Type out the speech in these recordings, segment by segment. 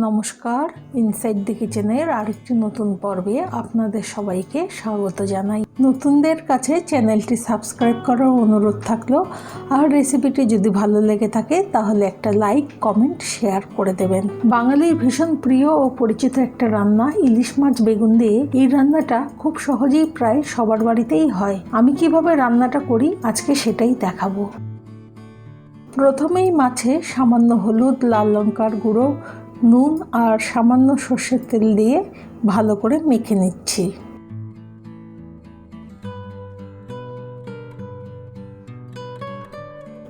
নমস্কার ইনসাইড দি কিচেনের আরেকটি নতুন পর্বে আপনাদের সবাইকে স্বাগত জানাই। নতুনদের কাছে চ্যানেলটি সাবস্ক্রাইব করার অনুরোধ থাকল, আর রেসিপিটি যদি ভালো লেগে থাকে, তাহলে একটা লাইক, কমেন্ট, শেয়ার করে দেবেন। বাঙালির ভীষণ প্রিয় ও পরিচিত একটা রান্না, ইলিশ মাছ বেগুন দিয়ে। এই রান্নাটা খুব সহজেই প্রায় সবার বাড়িতেই হয়। আমি কীভাবে রান্নাটা করি, আজকে সেটাই দেখাবো। প্রথমেই মাছে সামান্য হলুদ, লাল লঙ্কার গুঁড়ো নুন আর সামান্য সর্ষের তেল দিয়ে ভালো করে মেখে নিচ্ছি।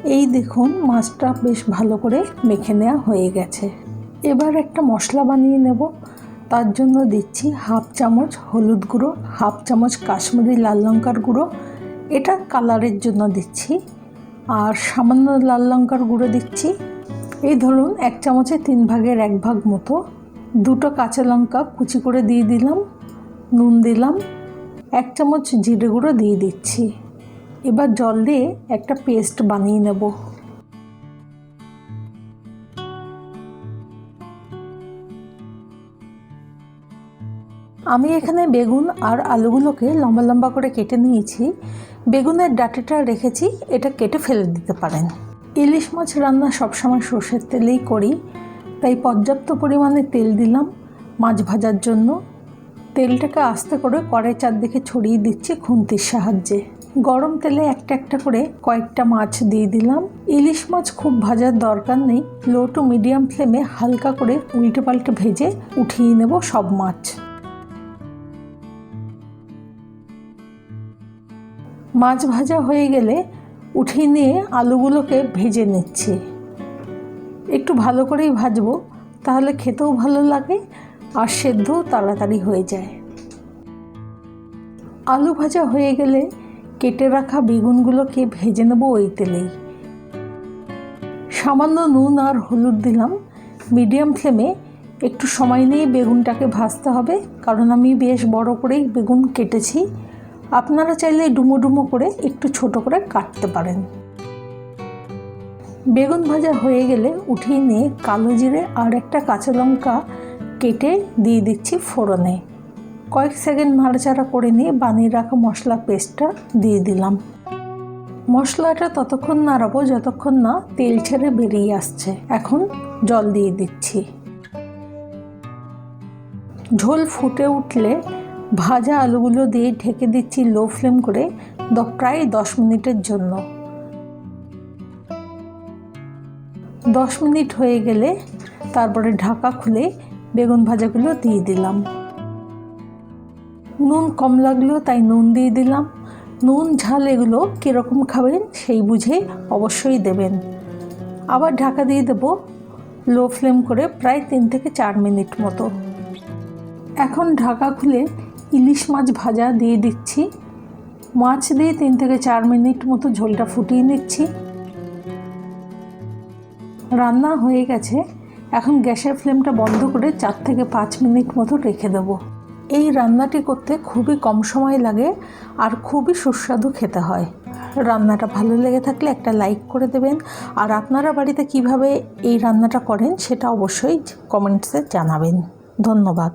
এই দেখুন, মাছটা বেশ ভালো করে মেখে নেওয়া হয়ে গেছে। এবার একটা মশলা বানিয়ে নেব। তার জন্য দিচ্ছি হাফ চামচ হলুদ গুঁড়ো, হাফ চামচ কাশ্মীরি লাল লঙ্কার গুঁড়ো। এটা কালারের জন্য দিচ্ছি। আর সামান্য লাল লঙ্কার গুঁড়ো দিচ্ছি। এই ধরুন, এক চামচে তিন ভাগের এক ভাগ মতো দুটো কাঁচা লঙ্কা কুচি করে দিয়ে দিলাম, নুন দিলাম, এক চামচ জিরে গুঁড়ো দিয়ে দিচ্ছি। এবার জল দিয়ে একটা পেস্ট বানিয়ে নেব। আমি এখানে বেগুন আর আলুগুলোকে লম্বা লম্বা করে কেটে নিয়েছি। বেগুনের ডাঁটিটা রেখেছি, এটা কেটে ফেলে দিতে পারেন। ইলিশ মাছ রান্না সবসময় সর্ষের তেলেই করি, তাই পর্যাপ্ত পরিমাণে তেল দিলাম মাছ ভাজার জন্য। তেলটাকে আস্তে করে কড়াই চারদিকে ছড়িয়ে দিচ্ছি খুন্তির সাহায্যে। গরম তেলে একটা একটা করে কয়েকটা মাছ দিয়ে দিলাম। ইলিশ মাছ খুব ভাজার দরকার নেই, লো টু মিডিয়াম ফ্লেমে হালকা করে উল্টে পাল্টে ভেজে উঠিয়ে নেব সব মাছ। মাছ ভাজা হয়ে গেলে উঠিয়ে নিয়ে আলুগুলোকে ভেজে নিচ্ছি। একটু ভালো করেই ভাজবো, তাহলে খেতেও ভালো লাগে আর সেদ্ধও তাড়াতাড়ি হয়ে যায়। আলু ভাজা হয়ে গেলে কেটে রাখা বেগুনগুলোকে ভেজে নেব ওই তেলেই। সামান্য নুন আর হলুদ দিলাম। মিডিয়াম ফ্লেমে একটু সময় নিয়ে বেগুনটাকে ভাজতে হবে, কারণ আমি বেশ বড় করেই বেগুন কেটেছি। আপনারা চাইলে ডুমো ডুমো করে একটু ছোট করে কাটতে পারেন। বেগুন ভাজা হয়ে গেলে উঠিয়ে নিয়ে কালো জিরে আর একটা কাঁচা লঙ্কা কেটে দিয়ে দিচ্ছি ফোড়নে। কয়েক সেকেন্ড নাড়াচাড়া করে নিয়ে বানিয়ে রাখা মশলা পেস্টটা দিয়ে দিলাম। মশলাটা ততক্ষণ নাড়াবো যতক্ষণ না তেল ছেড়ে বেরিয়ে আসছে। এখন জল দিয়ে দিচ্ছি। ঝোল ফুটে উঠলে ভাজা আলুগুলো দিয়ে ঢেকে দিচ্ছি লো ফ্লেম করে প্রায় দশ মিনিটের জন্য। দশ মিনিট হয়ে গেলে তারপরে ঢাকা খুলে বেগুন ভাজাগুলো দিয়ে দিলাম। নুন কম লাগল তাই নুন দিয়ে দিলাম। নুন, ঝাল এগুলো কীরকম খাবেন সেই বুঝে অবশ্যই দেবেন। আবার ঢাকা দিয়ে দেবো লো ফ্লেম করে প্রায় তিন থেকে চার মিনিট মতো। এখন ঢাকা খুলে ইলিশ মাছ ভাজা দিয়ে দিচ্ছি। মাছ দিয়ে তিন থেকে চার মিনিট মতো ঝোলটা ফুটিয়ে নিচ্ছি। রান্না হয়ে গেছে। এখন গ্যাসের ফ্লেমটা বন্ধ করে চার থেকে পাঁচ মিনিট মতো রেখে দেব। এই রান্নাটি করতে খুবই কম সময় লাগে আর খুবই সুস্বাদু খেতে হয়। রান্নাটা ভালো লেগে থাকলে একটা লাইক করে দেবেন। আর আপনারা বাড়িতে কীভাবে এই রান্নাটা করেন সেটা অবশ্যই কমেন্টসে জানাবেন। ধন্যবাদ।